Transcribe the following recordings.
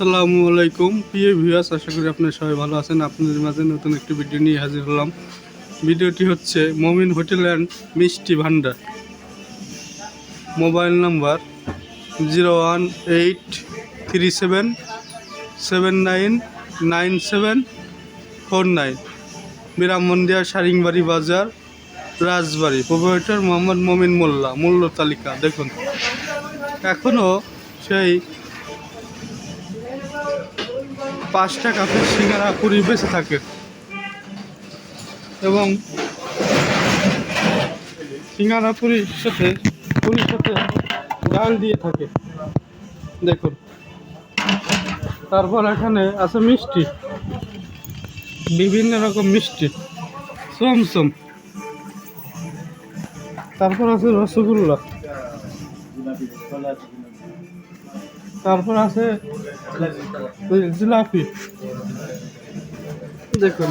আসসালামু আলাইকুম। প্রিয় ভিউয়ার্স আশা করি আপনারা সবাই ভালো আছেন। আপনাদের মাঝে নতুন একটি ভিডিও নিয়ে হাজির হলাম। ভিডিওটি হচ্ছে মমিন হোটেল অ্যান্ড মিষ্টি ভান্ডার mobile number zero one eight three seven seven nine nine seven, four nine. বিরামমন্দিয়া সারিংবাড়ি বাজার, রাজবাড়ি। প্রোভাইটার মোহাম্মদ মমিন মোল্লা। মূল্য তালিকা, দেখুন। এখনও সেই পাঁচ টাকা সিঙ্গারা পুরি বেঁচে থাকে। এবং সিঙ্গারা পুরির সাথে পুরির সাথে ডাল দিয়ে থাকে। দেখুন। তারপর এখানে আছে মিষ্টি। বিভিন্ন রকম মিষ্টি। চমচম তারপর আছে রসগোল্লা। তারপর আছে জিলাপি। দেখুন,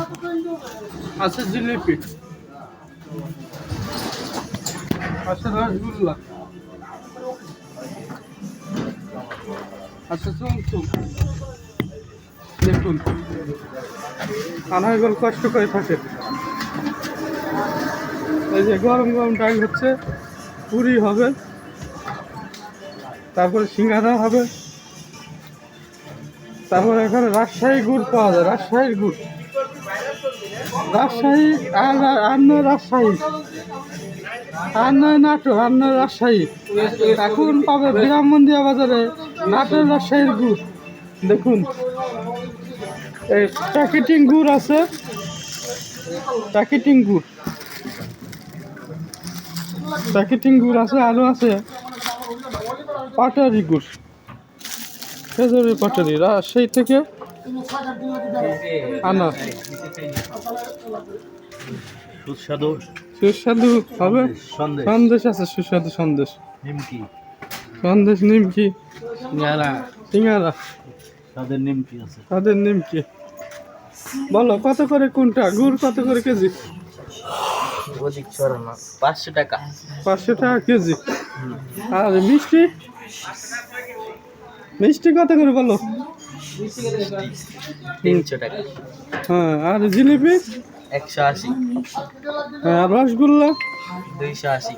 আছে জিলিপি, আছে রসগোল্লা, আছে চমচম দেখুন আনারগল কষ্ট করে থাকে। এই যে গরম গরম ডাল হচ্ছে, পুরি হবে। তারপরে সিঙ্গারা হবে। তারপরে এখানে রাজশাহী গুড় পাওয়া যায়, রাজশাহীর গুড়। রাজশাহী আর রাজশাহী। আর নয় নাটোর রাজশাহী। এখন পাবে বিরামমন্দিয়া বাজারে নাটোর রাজশাহীর গুড়। দেখুন, এই প্যাকেটিং গুড় আছে। প্যাকেটিং গুড়। প্যাকেটিং গুড় আছে আরও আছে। পাটারি গুড়। খেজুরের পাটারি রাজশাহী থেকে আনা সুস্বাদু। সুস্বাদু হবে। সন্দেশ সন্দেশ। আছে সুস্বাদু সন্দেশ। নিমকি। সন্দেশ নিমকি। সিঙ্গারা। সিঙ্গারা। তাদের নিমকি আছে। তাদের নিমকি। বলো কত করে কোনটা? গুড় কত করে কেজি? পাঁচশো টাকা। পাঁচশো টাকা কেজি। আর মিষ্টি? মিষ্টি কত করে বলো? তিনশো টাকা। হ্যাঁ আর জিলিপি? একশো আশি। হ্যাঁ, আর রসগোল্লা? দুইশো আশি।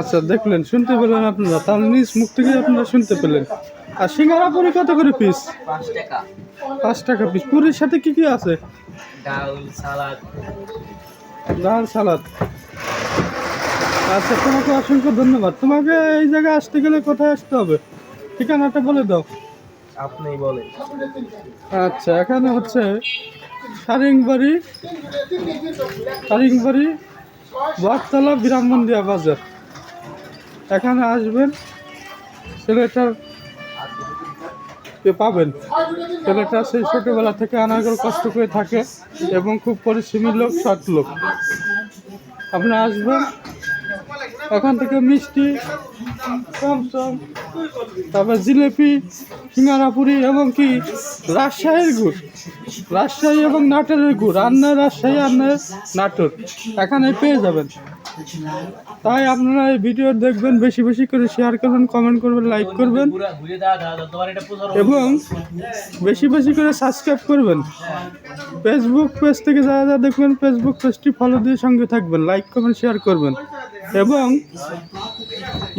আচ্ছা দেখলেন শুনতে পেলেন আপনারা। তার নিজ মুখ থেকে আপনারা শুনতে পেলেন। আর সিঙ্গারা পুরি কত করে পিস পাঁচ টাকা। পাঁচ টাকা পিস পুরির সাথে কি কি আছে? ডাল সালাদ। ডাল সালাদ। আচ্ছা তোমাকে অসংখ্য ধন্যবাদ। তোমাকে এই জায়গায় আসতে গেলে কোথায় আসতে হবে? ঠিকানাটা বলে দাও। আপনি বলে আচ্ছা এখানে হচ্ছে সারিংবাড়ি সারিংবাড়ি বটতলা বিরামমন্দিয়া বাজার। এখানে আসবেন ছেলেটার পাবেন। ছেলেটা সেই ছোটোবেলা থেকে আনাগর কষ্ট করে থাকে এবং খুব পরিশ্রমী লোক সৎ লোক। আপনি আসবেন এখান থেকে মিষ্টি চমচম তারপর জিলেপি সিঙ্গারাপুরি এবং কি? রাজশাহীর গুড়। রাজশাহী এবং নাটোরের গুড়। আর রাজশাহী আর নাটোর। এখানে পেয়ে যাবেন। তাই আপনারা এই ভিডিও দেখবেন, বেশি বেশি করে শেয়ার করবেন কমেন্ট করবেন লাইক করবেন এবং বেশি বেশি করে সাবস্ক্রাইব করবেন। ফেসবুক পেজ থেকে যারা যারা দেখবেন ফেসবুক পেজটি ফলো দিয়ে সঙ্গে থাকবেন লাইক কমেন্ট শেয়ার করবেন। এবং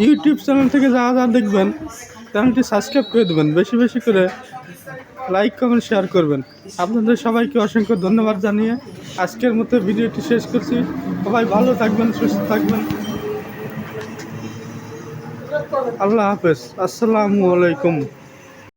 ইউটিউব চ্যানেল থেকে যারা যারা দেখবেন চ্যানেলটি সাবস্ক্রাইব করে দেবেন। বেশি বেশি করে লাইক কমেন্ট শেয়ার করবেন। আপনাদের সবাইকে অসংখ্য ধন্যবাদ জানিয়ে আজকের মতো ভিডিওটি শেষ করছি। সবাই ভালো থাকবেন, সুস্থ থাকবেন। আল্লাহ হাফেজ। আসসালামু আলাইকুম।